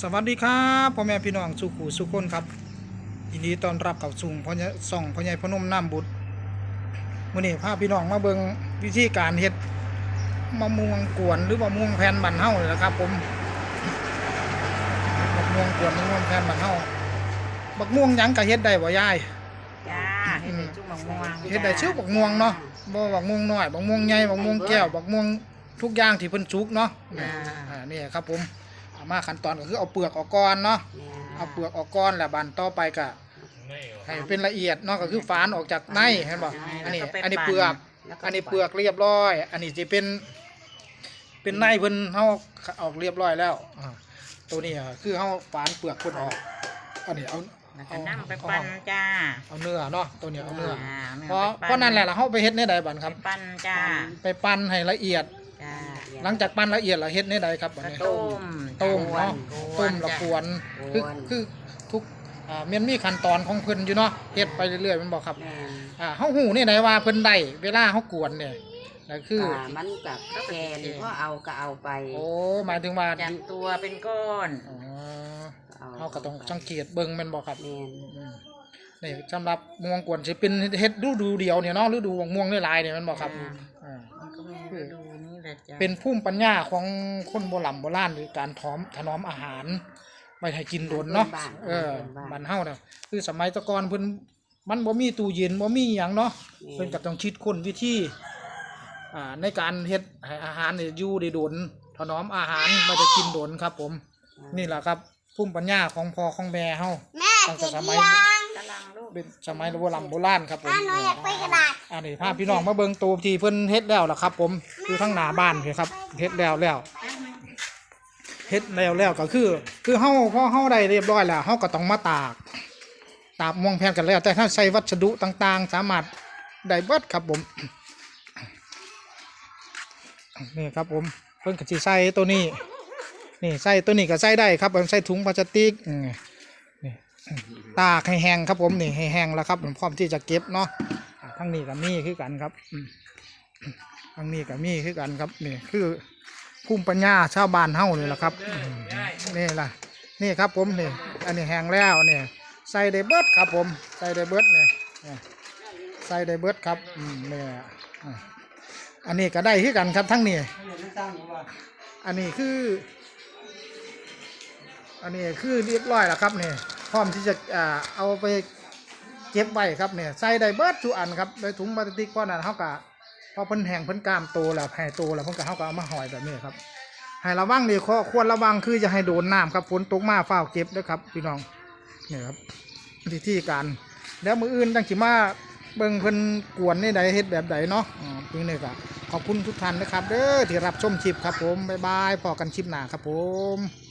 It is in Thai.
สวัสดีครับพ่อแม่พี่น้องสุขูสุขคนครับยินดีต้อนรับเข้าสู่พ่อใหญ่ส่องพ่อใหญ่พนมน้ำบุตรมื้อนี้พาพี่น้องมาเบิ่งวิธีการเฮ็ดมะม่วงกวนหรือมะม่วงแผ่นบันเฮานี่แหละครับ ผมมะม่วงกวนมะม่วงแผ่นบันเฮาบักม่วงหยังก็เฮ็ดได้บ่ยายจ้าเฮ็ดได้จุ่มมะม่วงเฮ็ดได้ชื่อบักม่วงเนาะบ่บักม่วงน้อยบักม่วงใหญ่บักม่วงแก้วบักม่วงทุกอย่างที่เพิ่นสุกเนาะอ่าอ่านี่ครับผม เอามาขั้นตอนก็คือเอาเปลือกออกก่อนเนาะเอาเปลือกออกก้อนแล้วบันต่อไปก็ให้เป็นละเอียดเนาะก็คือฝานออกจากในเห็นบ่อันนี้ อันนี้เปลือก อันนี้เปลือกเรียบร้อย อันนี้จะเป็นเป็นในเพิ่นเฮาออกเรียบร้อยแล้วอ่าตัวนี้อะคือเฮาฝานเปลือกเพิ่นออก อันนี้เอาแล้วก็นำไปปั่นจ้า เอาเนื้อเนาะตัวนี้เอาเนื้ออ่าเพราะเพราะนั่นแหละล่ะเฮาไปเฮ็ดในใดบัดครับไปปั่นจ้า ไปปั้นให้ละเอียดจ้า หลังจากปั้นละเอียดแล้วเฮ็ดในใดครับบัดก็นี้ ต้มต้มเนาะกต้วมนและจ้ะกวนคือคือทุกอ่ามันมีขั้นตอนของเพิ่นอยู่เนาะเฮ็ดไปเรื่อยๆแมันบอกครับแม่นอ่าเฮาหูนี่ได้ว่าเพิ่นได้เวลาเฮากวนเนี่ยก็คืออ่ามันกับแกนก็เอาก็เอาไปโอ้หมายถึงว่าจัดตัวเป็นก้อน อ๋อเอาเฮาก็ต้องสังเกตเบิ่งแม่นบ่ครับ แม่นอืมนี่สำหรับม่วงกวนสิเป็นเฮ็ดฤดูเดียวเนี่ยเนาะฤดูม่วงหลายๆเนี่ยแม่นบ่ครับ อ่ามันก็มีฤดูนี้ แหละจ้าเป็นภูมิปัญญาของคนโบราณโบราณหรือการถอมถนอมอาหารไว้ให้กินโดนเนาะ เออบ้านเฮาเนี่ยคือสมัยแตะก่อนเพิ่นมันบ่มีตู้เย็นบ่มีหยังเนาะ เพิ่นก็ต้องคิดค้นวิธีอ่าในการเฮ็ดให้อาหารเนี่ยอยู่ได้โดนถนอมอาหารไม่ได้กินโดนครับ ผม นี่แหละครับภูมิปัญญาของพ่อของแม่เฮาตั้งแต่สมัยกำลังลูก เป็นสมัยโบราณโบราณครับผมหนูอยากไปกระดาษอันนี้พาพี่น้องมาเบิ่งตูที่เพิ่นเฮ็ดแล้วล่ะครับ ผมอยู่ทั้งหน้าบ้านพี่ครับเฮ็ดแล้วแล้วเฮ็ดแล้วแล้วก็คือ คือเฮาพอเฮาได้เรียบร้อยแล้วเฮาก็ต้องมาตาก ตากม่วงแผ่นกันแล้ว แต่ถ้าใส่วัสดุต่าง ๆ สามารถได้เบิดครับผมนี่ครับผมเพิ่นก็สิใส่ตัวนี้นี่ใส่ตัวนี้ก็ใส่ได้ครับผมใส่ถุงพลาสติกอืมนี่ ตากให้แห้งครับผมนี่ให้แห้งแล้วครับผมพร้อมที่จะเก็บเนาะทั้งนี้กับมีคือกันครับทั้งนี้กับมีคือกันครับนี่คือภูมิปัญญาชาวบ้านเฮานี่แหละครับนี่ล่ะนี่ครับผมนี่อันนี้แห้งแล้วเนี่ยใส่ได้เบิดครับผมใส่ได้เบิดเนี่ยเนี่ยใส่ได้เบิดครับเนี่ยอันนี้ก็ได้คือกันครับทั้งนี้อันนี้คือ อันนี้คือเรียบร้อยแล้วครับเนี่ย พร้อมที่จะเอาไปเก็บไว้ครับเนี่ยใส่ได้เบิดทุกอันครับในถุงพลาสติกก้อนนั้นเขากะพอเพิ่นแห้งเพิ่นกามโตแล้วแผ่โตแล้วเพิ่นก็เขาก็เอามาห่อยแบบนี้ครับให้ระวังนี่ข้อควรระวังคือจะให้โดนน้ำครับฝนตกมาฝ้าเก็บด้วยครับพี่น้องนี่ครับวิธีการแล้วมืออื่นตั้งสิมาเบิ่งเพิ่นกวนนี่ใดเฮ็ดแบบใดเนาะอ่าเพิ่นี่ก็ขอบคุณทุกท่านนะครับเด้อที่รับชมคลิปครับผมบ๊ายบายพอกันคลิปหน้าครับผม